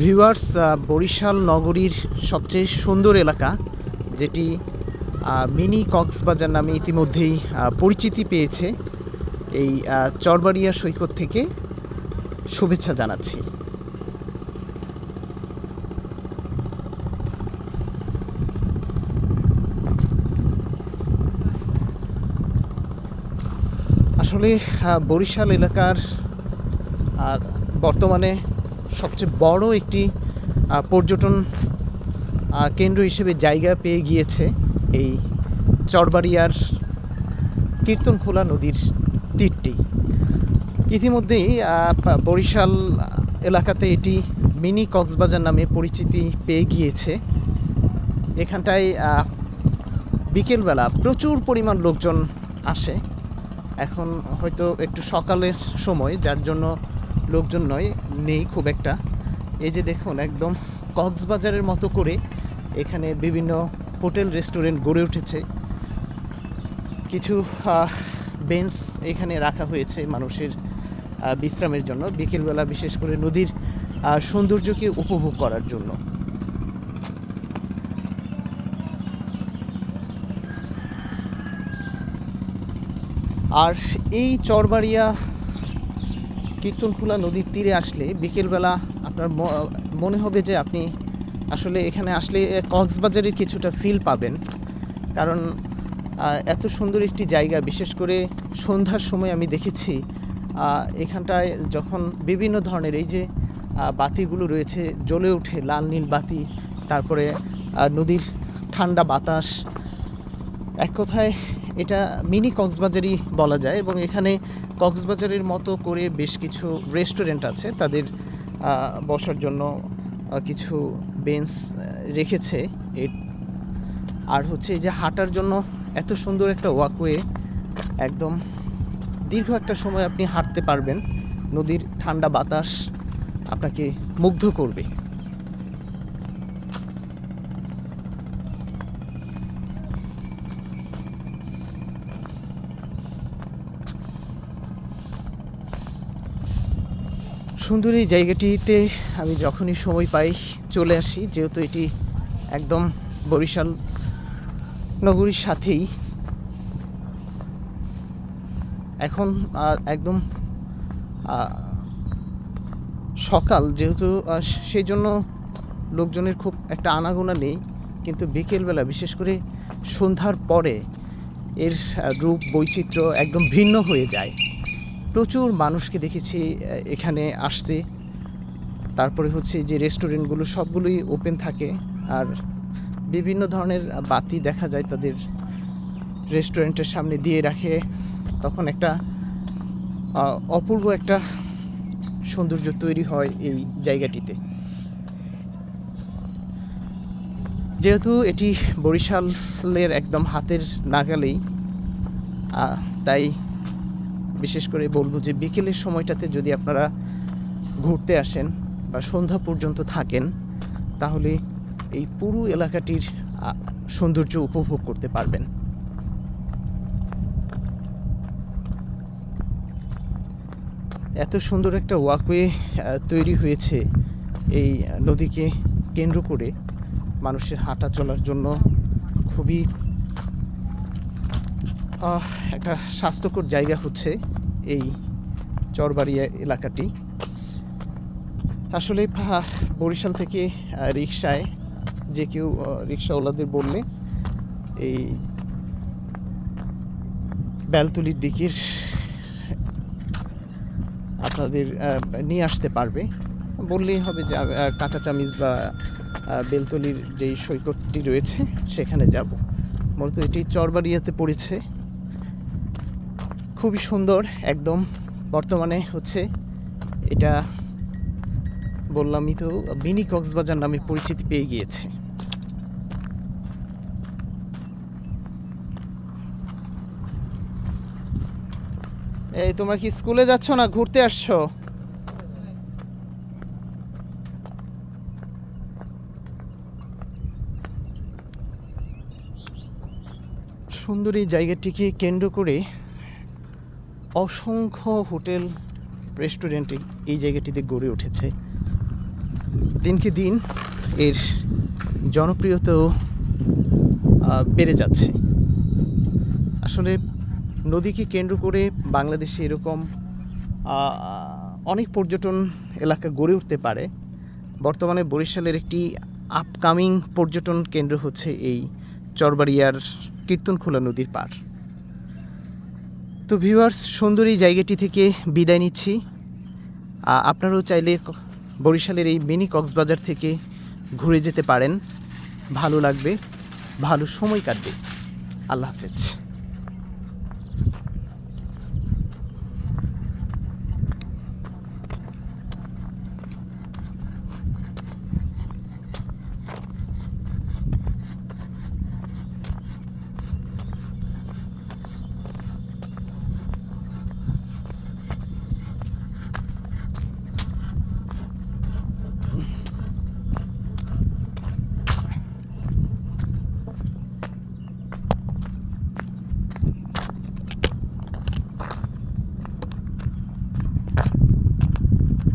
Viewers Barishal নগরীর সবচেয়ে সুন্দর এলাকা, যেটি মিনি কক্সবাজার নামে ইতিমধ্যেই পরিচিতি পেয়েছে এই চরবাড়িয়া সৈকত থেকে শুভেচ্ছা জানাচ্ছি। আসলে বরিশাল এলাকার বর্তমানে সবচেয়ে বড় একটি পর্যটন কেন্দ্র হিসেবে জায়গা পেয়ে গিয়েছে এই চরবাড়িয়ার কীর্তনখোলা নদীর তীরটি। ইতিমধ্যেই বরিশাল এলাকাতে এটি মিনি কক্সবাজার নামে পরিচিতি পেয়ে গিয়েছে। এখানটায় বিকেলবেলা প্রচুর পরিমাণ লোকজন আসে। এখন হয়তো একটু সকালের সময়, যার জন্য লোকজন নয়, নেই খুব একটা। এই যে দেখুন, একদম কক্সবাজারের মতো করে এখানে বিভিন্ন হোটেল, রেস্টুরেন্ট গড়ে উঠেছে। কিছু বেঞ্চ এখানে রাখা হয়েছে মানুষের বিশ্রামের জন্য, বিকেলবেলা বিশেষ করে নদীর সৌন্দর্যকে উপভোগ করার জন্য। আর এই চরবাড়িয়া কীর্তনখোলা নদীর তীরে আসলে বিকেলবেলা আপনার মনে হবে যে আপনি আসলে এখানে আসলে কক্সবাজারের কিছুটা ফিল পাবেন। কারণ এত সুন্দর একটি জায়গা, বিশেষ করে সন্ধ্যার সময় আমি দেখেছি এখানটায় যখন বিভিন্ন ধরনের এই যে বাতিগুলো রয়েছে, জ্বলে ওঠে, লাল নীল বাতি, তারপরে নদীর ঠান্ডা বাতাস, এক কথায় এটা মিনি কক্সবাজারই বলা যায় এবং এখানে কক্সবাজারের মতো করে বেশ কিছু রেস্টুরেন্ট আছে। তাদের বসার জন্য কিছু বেঞ্চ রেখেছে। আর হচ্ছে যে হাঁটার জন্য এত সুন্দর একটা ওয়াকওয়ে একদম দীর্ঘ একটা সময় আপনি হাঁটতে পারবেন। নদীর ঠান্ডা বাতাস আপনাকে মুগ্ধ করবে। সুন্দর এই জায়গাটিতে আমি যখনই সময় পাই চলে আসি, যেহেতু এটি একদম বরিশাল নগরীর সাথেই। এখন একদম সকাল, যেহেতু সেই জন্য লোকজনের খুব একটা আনাগোনা নেই, কিন্তু বিকেলবেলা, বিশেষ করে সন্ধ্যার পরে, এর রূপ, বৈচিত্র্য একদম ভিন্ন হয়ে যায়। প্রচুর মানুষকে দেখেছি এখানে আসতে। তারপরে হচ্ছে যে রেস্টুরেন্টগুলো সবগুলোই ওপেন থাকে। আর বিভিন্ন ধরনের বাতি দেখা যায় তাদের রেস্টুরেন্টের সামনে দিয়ে রাখে। তখন একটা অপূর্ব একটা সৌন্দর্য তৈরি হয় এই জায়গাটিতে। যেহেতু এটি বরিশালের একদম হাতের নাগালেই তাই বিশেষ করে বলব যে বিকেলের সময়টাতে যদি আপনারা ঘুরতে আসেন বা সন্ধ্যা পর্যন্ত থাকেন, তাহলে এই পুরো এলাকাটির সৌন্দর্য উপভোগ করতে পারবেন। এত সুন্দর একটা ওয়াকওয়ে তৈরি হয়েছে এই নদীকে কেন্দ্র করে। মানুষের হাঁটা চলার জন্য খুবই একটা স্বাস্থ্যকর জায়গা হচ্ছে এই চরবাড়িয়া এলাকাটি। আসলে বরিশাল থেকে রিক্সায় যে কেউ রিক্সাওয়ালাদের বললে এই বেলতুলির দিকের আপনাদের নিয়ে আসতে পারবে। বললেই হবে যে কাঁটা কাঁটাচামিজ বা বেলতলির যেই সৈকতটি রয়েছে, সেখানে যাব। মূলত এটি চরবাড়িয়াতে পড়েছে। খুবই সুন্দর একদম। বর্তমানে হচ্ছে এটা বললামই তো, মিনি কক্সবাজার নামে পরিচিতি পেয়ে গিয়েছে। এই, তোমরা কি স্কুলে যাচ্ছ না ঘুরতে আসছো? সুন্দর এই জায়গাটিকে কেন্দ্র করে অসংখ্য হোটেল, রেস্টুরেন্ট এই জায়গাটিতে গড়ে উঠেছে। দিনকে দিন এর জনপ্রিয়তাও বেড়ে যাচ্ছে। আসলে নদীকে কেন্দ্র করে বাংলাদেশে এরকম অনেক পর্যটন এলাকা গড়ে উঠতে পারে। বর্তমানে বরিশালের একটি আপকামিং পর্যটন কেন্দ্র হচ্ছে এই চরবাড়িয়ার কীর্তনখোলা নদীর পাড়। তো ভিউয়ার্স সুন্দর এই জায়গাটি থেকে বিদায় নিচ্ছি। আপনারাও চাইলে বরিশালের এই মিনি কক্সবাজার থেকে ঘুরে যেতে পারেন। ভালো লাগবে, ভালো সময় কাটবে। আল্লাহ হাফেজ।